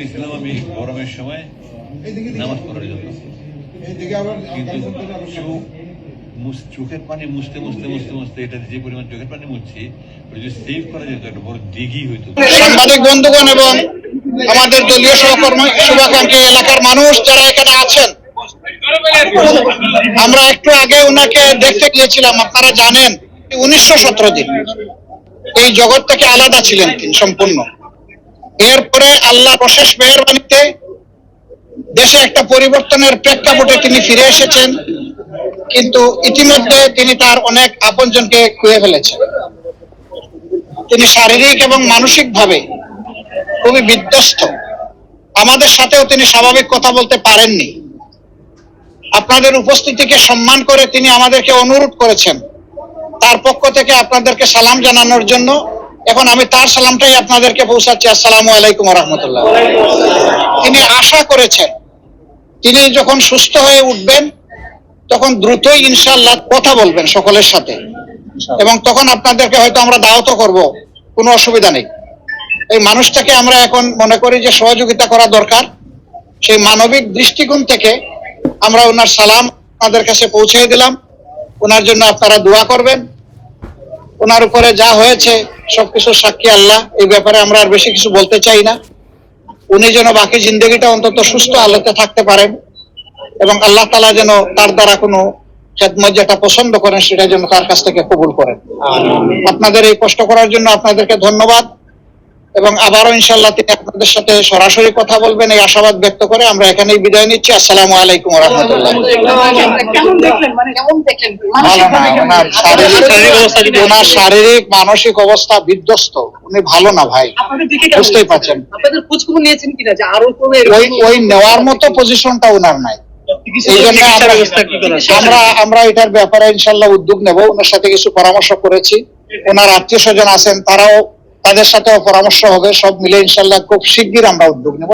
গেছিলাম আমি গরমের সময়, নামাজ পড়ার জন্য। কিন্তু চোখ চোখের পানি মুছতে মুছতে মুছতে মুছতে এটা যে পরিমাণ চোখের পানি মুছছি যদি সেভ করা যেত, একটা বড় দিঘি হইতো। সাংবাদিক বন্ধুগণ এবং আমাদের দলীয় সহকর্মী, শুভাকাঙ্ক্ষী এলাকার মানুষ যারা এখানে আছেন, আমরা একটু আগে ওনাকে দেখতে গিয়েছিলাম আপনারা জানেন, উনিশশো সতেরো দিন। এই জগৎ থেকে আলাদা ছিলেন তিনি, সম্পূর্ণ। এরপরে আল্লাহর অশেষ মেহরবানিতে দেশে একটা পরিবর্তনের প্রেক্ষাপটে তিনি ফিরে এসেছেন, কিন্তু ইতিমধ্যে তিনি তার অনেক আপনজনকে খুঁয়ে ফেলেছেন। তিনি শারীরিক এবং মানসিক ভাবে খুবই বিধ্বস্ত। আমাদের সাথেও তিনি স্বাভাবিক কথা বলতে পারেননি। আপনাদের উপস্থিতিকে সম্মান করে তিনি আমাদেরকে অনুরোধ করেছেন। তার পক্ষ থেকে আপনাদেরকে সালাম জানানোর জন্য এখন আমি তার সালামটাই আপনাদেরকে পৌঁছাচ্ছি আসসালামু আলাইকুম রহমতুল্লাহ তিনি আশা করেছেন তিনি যখন সুস্থ হয়ে উঠবেন তখন দ্রুতই ইনশাল্লাহ কথা বলবেন সকলের সাথে। এবং তখন আপনাদেরকে হয়তো আমরা দাওয়াতও করব কোনো অসুবিধা নেই। এই মানুষটাকে আমরা এখন মনে করি যে সহযোগিতা করা দরকার। সেই মানবিক দৃষ্টিকোণ থেকে আমরা ওনার সালাম আপনাদের কাছে পৌঁছে দিলাম। ওনার জন্য আপনারা দোয়া করবেন। ওনার উপরে যা হয়েছে সবকিছু সাক্ষী আল্লাহ। এই ব্যাপারে আমরা আর বেশি কিছু বলতে চাই না। উনি যেন বাকি জিন্দগিটা অন্তত সুস্থ আলোতে থাকতে পারেন এবং আল্লাহ তালা যেন তার দ্বারা কোনো খেদমত যেটা পছন্দ করেন সেটা যেন তার কাছ থেকে কবুল করেন। আপনাদের এই কষ্ট করার জন্য আপনাদেরকে ধন্যবাদ। এবং আবারও ইনশাল্লাহ তিনি আপনাদের সাথে সরাসরি কথা বলবেন এই আশাবাদ ব্যক্ত করে আমরা এখানেই বিদায় নিচ্ছি। আসসালামু আলাইকুম রহমতুল্লাহ। মানে ওনার শারীরিক মানসিক অবস্থা বিধ্বস্ত। উনি ভালো না ভাই বুঝতেই পারছেন। আপনাদের খোঁজ খবর নিয়েছেন কিনা যে আরও কোনো ওই ওই নেওয়ার মতো পজিশনটা ওনার নাই। আমরা আমরা এটার ব্যাপারে ইনশাল্লাহ উদ্যোগ নেব। ওনার সাথে কিছু পরামর্শ করেছি। ওনার আত্মীয় স্বজন আছেন তারাও তাদের সাথেও পরামর্শ হবে সব মিলে ইনশাল্লাহ খুব শিগগির আমরা উদ্যোগ নেব।